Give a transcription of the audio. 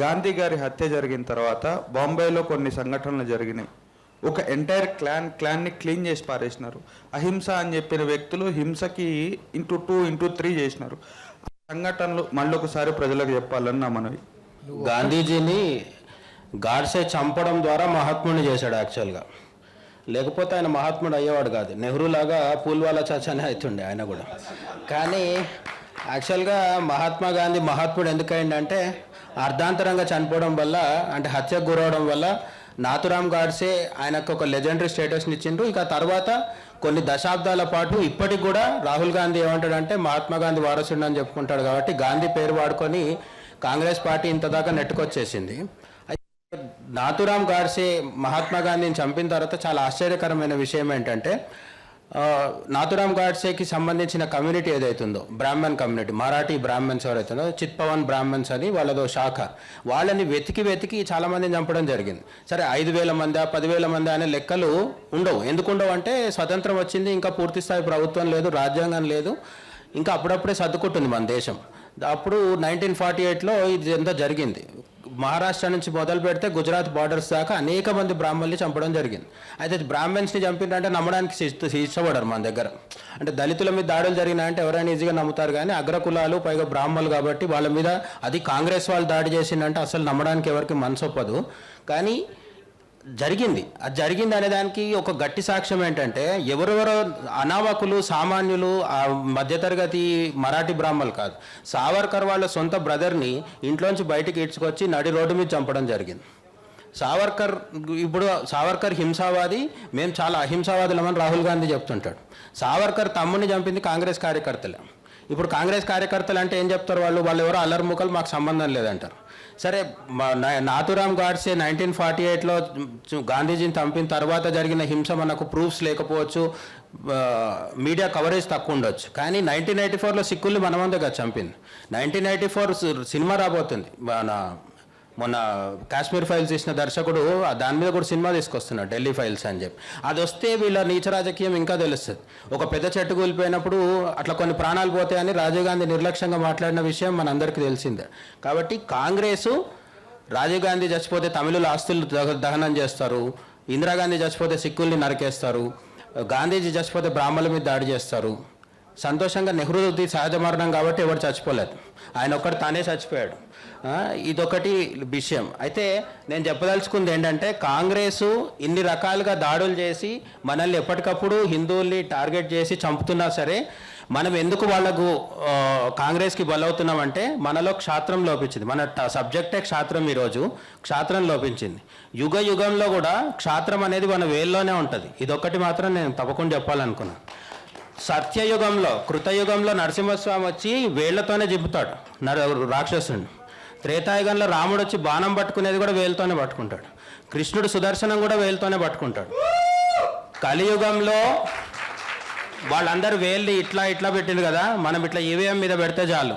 గాంధీ గారి హత్య జరిగిన తర్వాత బాంబేలో కొన్ని సంఘటనలు జరిగినాయి. ఒక ఎంటైర్ క్లాన్ క్లాన్ని క్లీన్ చేసి పారేసినారు. అహింస అని చెప్పిన వ్యక్తులు హింసకి ఇంటూ టూ ఇంటూ త్రీ చేసినారు. ఆ సంఘటనలు మళ్ళీ ఒకసారి ప్రజలకు చెప్పాలని నా మనవి. గాంధీజీని గాడ్సే చంపడం ద్వారా మహాత్ముడిని చేశాడు యాక్చువల్గా లేకపోతే ఆయన మహాత్ముడు అయ్యేవాడు కాదు. నెహ్రూ లాగా పూల్వాలా చాచానే అవుతుండే ఆయన కూడా. కానీ యాక్చువల్గా మహాత్మా గాంధీ మహాత్ముడు ఎందుకైందంటే అర్ధాంతరంగా చనిపోవడం వల్ల అంటే హత్యకు గురవడం వల్ల నాథురామ్ గాడ్సే ఆయనకు ఒక లెజెండరీ స్టేటస్ని ఇచ్చిండ్రు. ఇక తర్వాత కొన్ని దశాబ్దాల పాటు ఇప్పటికి కూడా రాహుల్ గాంధీ ఏమంటాడంటే మహాత్మా గాంధీ వారసుడు అని చెప్పుకుంటాడు కాబట్టి గాంధీ పేరు వాడుకొని కాంగ్రెస్ పార్టీ ఇంత దాకా నెట్టుకొచ్చేసింది. అయితే నాథురామ్ గాడ్సే మహాత్మా గాంధీని చంపిన తర్వాత చాలా ఆశ్చర్యకరమైన విషయం ఏంటంటే నాథురామ్ గాడ్సేకి సంబంధించిన కమ్యూనిటీ ఏదైతుందో బ్రాహ్మణ్ కమ్యూనిటీ మరాఠీ బ్రాహ్మణ్స్ ఎవరైతుందో చిత్పవన్ బ్రాహ్మణ్స్ అని వాళ్ళదో శాఖ వాళ్ళని వెతికి వెతికి చాలా మందిని చంపడం జరిగింది. సరే ఐదు వేల మంది పదివేల మంది అనే లెక్కలు ఉండవు. ఎందుకు ఉండవు అంటే స్వతంత్రం వచ్చింది ఇంకా పూర్తిస్థాయి ప్రభుత్వం లేదు రాజ్యాంగం లేదు ఇంకా అప్పుడప్పుడే సర్దుకుంటుంది మన దేశం. అప్పుడు నైన్టీన్ ఫార్టీ ఎయిట్లో ఇది ఎంత జరిగింది. మహారాష్ట్ర నుంచి మొదలు పెడితే గుజరాత్ బార్డర్స్ దాకా అనేక మంది బ్రాహ్మణుల్ని చంపడం జరిగింది. అయితే బ్రాహ్మణ్స్ని చంపిందంటే నమ్మడానికి ఇష్టపడరు మన దగ్గర. అంటే దళితుల మీద దాడులు జరిగినాయంటే ఎవరైనా ఈజీగా నమ్ముతారు కానీ అగ్రకులాలు పైగా బ్రాహ్మణులు కాబట్టి వాళ్ళ మీద అది కాంగ్రెస్ వాళ్ళు దాడి చేసిందంటే అసలు నమ్మడానికి ఎవరికి మనసు ఒప్పదు కానీ జరిగింది. అది జరిగింది అనే దానికి ఒక గట్టి సాక్ష్యం ఏంటంటే ఎవరెవరో అనావకులు సామాన్యులు ఆ మధ్యతరగతి మరాఠీ బ్రాహ్మణులు కాదు. సావర్కర్ వాళ్ళ సొంత బ్రదర్ని ఇంట్లోంచి బయటికి ఈడ్చుకొచ్చి నడి రోడ్డు మీద చంపడం జరిగింది. సావర్కర్ ఇప్పుడు సావర్కర్ హింసావాది మేము చాలా అహింసావాదులమని రాహుల్ గాంధీ చెప్తుంటాడు. సావర్కర్ తమ్ముని చంపింది కాంగ్రెస్ కార్యకర్తలే. ఇప్పుడు కాంగ్రెస్ కార్యకర్తలు అంటే ఏం చెప్తారు వాళ్ళు? వాళ్ళు ఎవరో అల్లర్ముకలు మాకు సంబంధం లేదంటారు. సరే నాథురామ్ గాడ్సే నైన్టీన్ ఫార్టీ ఎయిట్లో గాంధీజీని చంపిన తర్వాత జరిగిన హింస మనకు ప్రూఫ్స్ లేకపోవచ్చు మీడియా కవరేజ్ తక్కువ ఉండొచ్చు. కానీ నైన్టీన్ ఎయిటీ ఫోర్లో సిక్కుల్ని మనమందగా చంపింది. నైన్టీన్ ఎయిటీ ఫోర్ సినిమా రాబోతుంది. మన మొన్న కాశ్మీర్ ఫైల్స్ ఇచ్చిన దర్శకుడు ఆ దాని మీద కూడా సినిమా తీసుకొస్తున్నాడు ఢిల్లీ ఫైల్స్ అని చెప్పి. అది వస్తే వీళ్ళ నీచ రాజకీయం ఇంకా తెలుస్తుంది. ఒక పెద్ద చెట్టు కూలిపోయినప్పుడు అట్లా కొన్ని ప్రాణాలు పోతాయని రాజీవ్ గాంధీ నిర్లక్ష్యంగా మాట్లాడిన విషయం మనందరికీ తెలిసిందే. కాబట్టి కాంగ్రెసు రాజీవ్ గాంధీ చచ్చిపోతే తమిళుల ఆస్తులు దహ- దహనం చేస్తారు ఇందిరాగాంధీ చచ్చిపోతే సిక్కుల్ని నరికేస్తారు గాంధీజీ చచ్చిపోతే బ్రాహ్మణుల మీద దాడి చేస్తారు సంతోషంగా నెహ్రూది సహజ మరణం కాబట్టి ఎవరు చచ్చిపోలేదు. ఆయన ఒక్కడు తానే చచ్చిపోయాడు. ఇదొకటి విషయం. అయితే నేను చెప్పదలుచుకుంది ఏంటంటే కాంగ్రెసు ఇన్ని రకాలుగా దాడులు చేసి మనల్ని ఎప్పటికప్పుడు హిందువుల్ని టార్గెట్ చేసి చంపుతున్నా సరే మనం ఎందుకు వాళ్ళకు కాంగ్రెస్కి బలవుతున్నామంటే మనలో క్షాత్రం లోపించింది. మన సబ్జెక్టే క్షాత్రం ఈరోజు క్షాత్రం లోపించింది. యుగ యుగంలో కూడా క్షాత్రం అనేది మన వేల్లోనే ఉంటుంది. ఇదొక్కటి మాత్రం నేను తప్పకుండా చెప్పాలనుకున్నాను సత్యయుగంలో కృతయుగంలో నరసింహస్వామి వచ్చి వేళ్ళతోనే జింపుతాడు. నర రాక్షసుని. త్రేతాయుగంలో రాముడు వచ్చి బాణం పట్టుకునేది కూడా వేలుతోనే పట్టుకుంటాడు. కృష్ణుడు సుదర్శనం కూడా వేలుతోనే పట్టుకుంటాడు. కలియుగంలో వాళ్ళందరూ వేళ్ళు ఇట్లా ఇట్లా పెట్టిండు కదా మనం ఇట్లా ఈవీఎం మీద పెడితే చాలు.